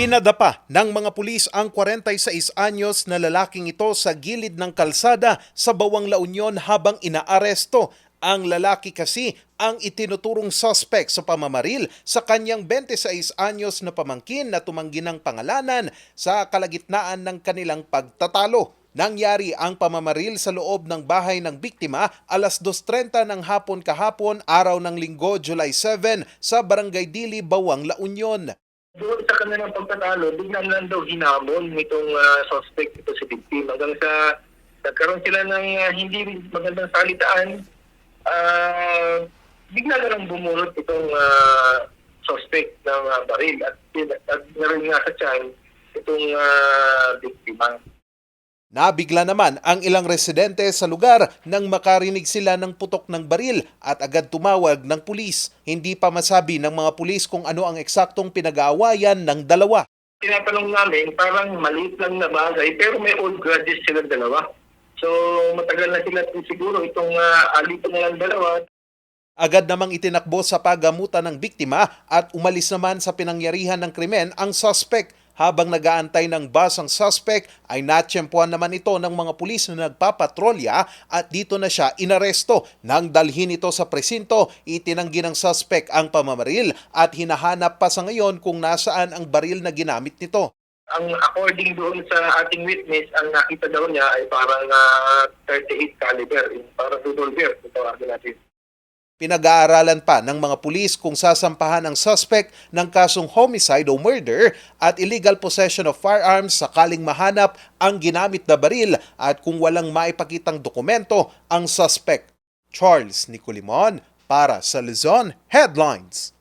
Pinadapa ng mga pulis ang 46 anyos na lalaking ito sa gilid ng kalsada sa Bawang La Union habang inaaresto. Ang lalaki kasi ang itinuturong suspect sa pamamaril sa kanyang 26 anyos na pamangkin na tumanggi ng pangalanan sa kalagitnaan ng kanilang pagtatalo. Nangyari ang pamamaril sa loob ng bahay ng biktima alas 2.30 ng hapon kahapon araw ng linggo July 7 sa Barangay Dili, Bawang La Union. Doon sa kanilang pagtatalo, bigla lang daw hinamon nitong ah, suspect ito si victim. Hanggang sa nagkaroon sila ng ah, hindi magandang salitaan, ah, bigla na lang bumunot itong ah, suspect ng ah, baril at, at naroon nga sa tiyan itong ah, biktima. Nabigla naman ang ilang residente sa lugar nang makarinig sila ng putok ng baril at agad tumawag ng pulis. Hindi pa masabi ng mga pulis kung ano ang eksaktong pinag-aawayan ng dalawa. Tinatanong namin, parang maliit lang na bagay, pero may old grudges silang dalawa. So, matagal na sila siguro itong uh, alito na lang dalawa. Agad namang itinakbo sa pagamutan ng biktima at umalis naman sa pinangyarihan ng krimen ang suspect. Habang nagaantay ng bus ang suspect ay natsyempuan naman ito ng mga pulis na nagpapatrolya at dito na siya inaresto. Nang dalhin ito sa presinto, itinanggi ng suspect ang pamamaril at hinahanap pa sa ngayon kung nasaan ang baril na ginamit nito. Ang according doon sa ating witness, ang nakita daw niya ay parang ah, 38 caliber, parang revolver, ito tawagin natin. Pinag-aaralan pa ng mga pulis kung sasampahan ang suspect ng kasong homicide o murder at illegal possession of firearms sakaling mahanap ang ginamit na baril at kung walang maipakitang dokumento ang suspect. Charles Nicolimon para sa Luzon Headlines.